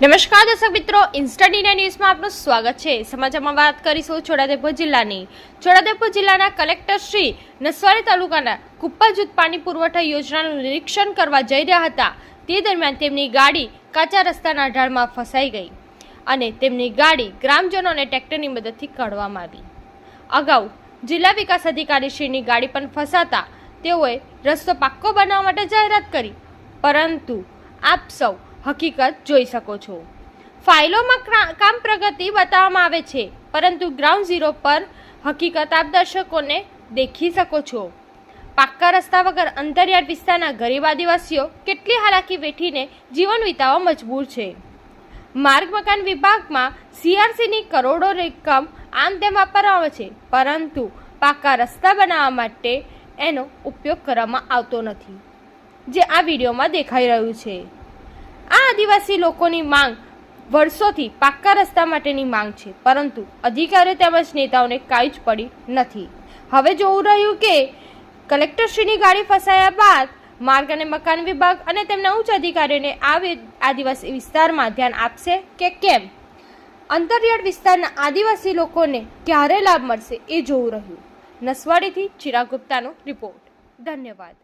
નમસ્કાર દર્શક મિત્રો ઇન્સ્ટન્ટ ઇન્ડિયા ન્યૂઝમાં આપનું સ્વાગત છે. સમાચારમાં વાત કરીશું છોટાદેપુર જિલ્લાની. છોટાદેપુર જિલ્લાના કલેક્ટર શ્રી નસવાડી તાલુકાના કુપ્પા જૂથ પાણી પુરવઠા યોજનાનું નિરીક્ષણ કરવા જઈ રહ્યા હતા. તે દરમિયાન તેમની ગાડી કાચા રસ્તાના ઢાળમાં ફસાઈ ગઈ અને તેમની ગાડી ગ્રામજનો અને ટ્રેક્ટરની મદદથી કાઢવામાં આવી. અગાઉ જિલ્લા વિકાસ અધિકારી શ્રીની ગાડી પણ ફસાતા તેઓએ રસ્તો પાક્કો બનાવવા માટે જાહેરાત કરી. પરંતુ આપ સૌ હકીકત જોઈ શકો છો. ફાઇલોમાં કામ પ્રગતિ બતાવવામાં આવે છે, પરંતુ ગ્રાઉન્ડ ઝીરો પર હકીકત આપ દર્શકોને દેખી શકો છો. પાક્કા રસ્તા વગર અંતરિયાળ વિસ્તારના ગરીબ આદિવાસીઓ કેટલી હાલાકી વેઠીને જીવન વિતાવવા મજબૂર છે. માર્ગ મકાન વિભાગમાં સીઆરસીની કરોડો રકમ આમ તેમ વાપરવામાં આવે છે, પરંતુ પાકા રસ્તા બનાવવા માટે એનો ઉપયોગ કરવામાં આવતો નથી. જે આ વિડીયોમાં દેખાઈ રહ્યું છે. આ આદિવાસી લોકોની માંગ વર્ષોથી પાક્કા રસ્તા માટેની માંગ છે. પરંતુ અધિકારીઓ તેમજ નેતાઓને કાંઈ જ પડી નથી. હવે જોવું રહ્યું કે કલેક્ટરશ્રીની ગાડી ફસાયા બાદ માર્ગ અને મકાન વિભાગ અને તેમના ઉચ્ચ અધિકારીઓને આ આદિવાસી વિસ્તારમાં ધ્યાન આપશે કે કેમ? અંતરિયાળ વિસ્તારના આદિવાસી લોકોને ક્યારે લાભ મળશે એ જોવું રહ્યું. નસવાડીથી ચિરાગ ગુપ્તાનો રિપોર્ટ. ધન્યવાદ.